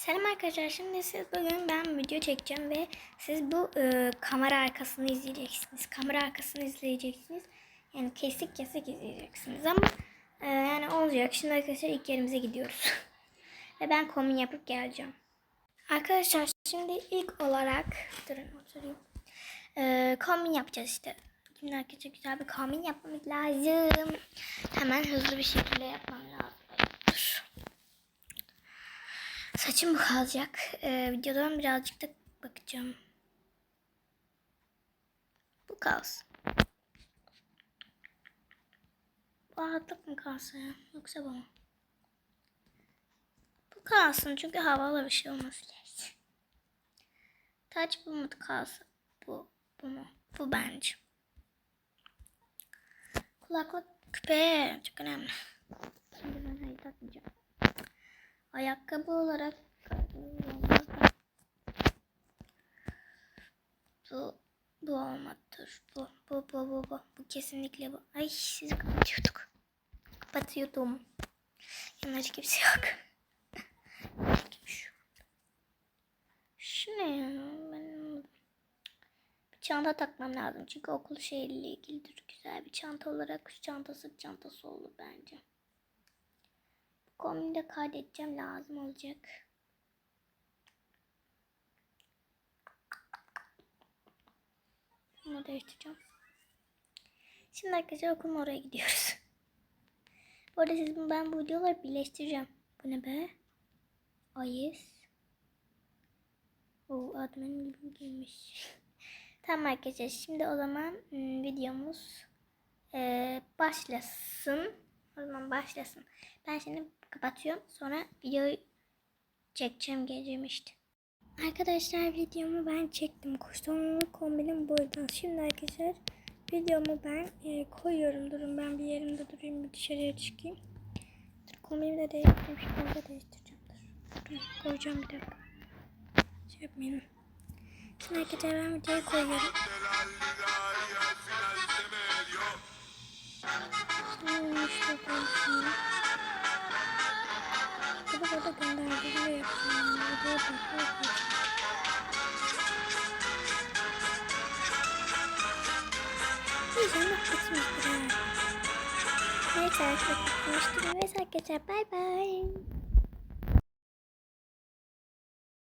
Selam arkadaşlar. Şimdi siz bugün ben video çekeceğim ve siz bu e, kamera arkasını izleyeceksiniz. Kamera arkasını izleyeceksiniz. Yani kesik kesik izleyeceksiniz ama e, yani olacak. Şimdi arkadaşlar ilk yerimize gidiyoruz. ve ben kombin yapıp geleceğim. Arkadaşlar şimdi ilk olarak durun oturayım. E, kombin yapacağız işte. Şimdi arkadaşlar güzel bir kombin yapmamız lazım. Hemen hızlı bir şekilde yapmam lazım. Dur. Saçım kalacak. Ee, videodan birazcık da bakacağım. Bu kalsın. Bu rahatlık mı kalsın? Yoksa bu mu? Bu kalsın çünkü havalı bir şey olması lazım. Taç bu mu kalsın? Bu. Bu mu? Bu bence. Kulaklık küpe çok önemli. Şimdi ben hayır takmayacağım. Ayakkabı olarak bu bu olmadır. Bu bu bu bu bu. Bu kesinlikle bu. Ay sizi kapatıyorduk. Kapatıyordum. Yanında kimse yok. Kim şu? Ne ya? Ben bir çanta takmam lazım. Çünkü okul şeyiyle ilgilidir. Güzel bir çanta olarak kuş çantası çantası olur bence. Kombini de kaydedeceğim lazım olacak. Bunu değiştireceğim. Şimdi arkadaşlar okulun oraya gidiyoruz. Bu arada siz ben bu videoları birleştireceğim. Bu ne be? Ayes. O admin gibi giymiş. tamam arkadaşlar şimdi o zaman ım, videomuz başlasın. O zaman başlasın. Ben şimdi kapatıyorum. Sonra videoyu çekeceğim geleceğim işte. Arkadaşlar videomu ben çektim. Kuştonlu kombinim buydu. Şimdi arkadaşlar videomu ben e, koyuyorum. Durun ben bir yerimde durayım. Bir dışarıya çıkayım. Dur kombinimi de değiştireyim. Şimdi da değiştireceğim. Dur. Dur, koyacağım bir dakika. Şey yapmayın. Şimdi arkadaşlar ben videoyu koyuyorum. Güzel bitmiştir ha. Neyse arkadaşlar bitmiştir. Neyse arkadaşlar bay bay.